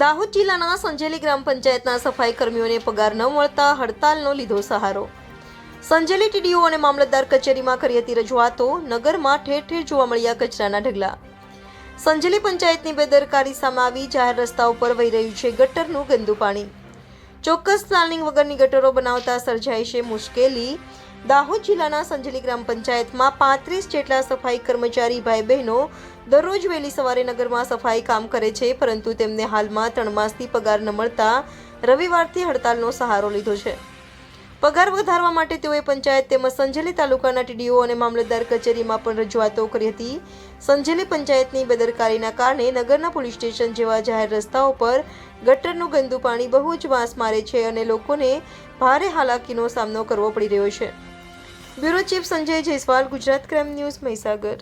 દાહોદ જિલ્લાના સંજેલી ગ્રામ પંચાયતના સફાઈ કર્મીઓને પગાર ન મળતા હડતાલનો લીધો સહારો. સંજેલી ટીડીઓ અને મામલતદાર કચેરીમાં કરી હતી રજૂઆતો નગરમાં ઠેર ઠેર જોવા મળ્યા કચરાના ઢગલા. સંજેલી પંચાયતની બેદરકારી સામે આવી જાહેર રસ્તા ઉપર વહી રહ્યું છે ગટરનું ગંદુ પાણી. ચોક્કસ પ્લાનિંગ વગરની ગટરો બનાવતા સર્જાય છે મુશ્કેલી. દાહોદ જિલ્લાના સંજેલી ગ્રામ પંચાયતમાં પાંત્રીસ જેટલા સફાઈ કર્મચારી ભાઈ બહેનો દરરોજ વહેલી સવારે નગરમાં સફાઈ કામ કરે છે, પરંતુ તેમને હાલમાં ત્રણ માસથી પગાર ન મળતા રવિવારથી હડતાલનો સહારો લીધો છે. પગાર વધારવા માટે તેઓએ પંચાયત તેમજ સંજેલી તાલુકાના ટીડીઓ અને મામલતદાર કચેરીમાં પણ રજૂઆતો કરી હતી. સંજેલી પંચાયતની બેદરકારીના કારણે નગરના પોલીસ સ્ટેશન જેવા જાહેર રસ્તાઓ પર ગટરનું ગંદુ પાણી બહુ જ વાસ મારે છે અને લોકોને ભારે હાલાકીનો સામનો કરવો પડી રહ્યો છે. Bureau chief Sanjay Jaiswal Gujarat crime news Mahisagar.